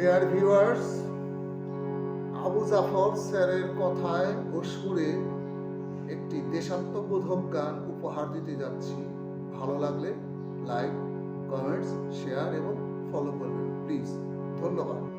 Dear viewers Abu Zafar স্যারের কথায় ও সুরে একটি দেশাত্মবোধক গান উপহার দিতে যাচ্ছি। ভালো লাগলে লাইক কমেন্টস শেয়ার এবং ফলো করবেন। প্লিজ ধন্যবাদ।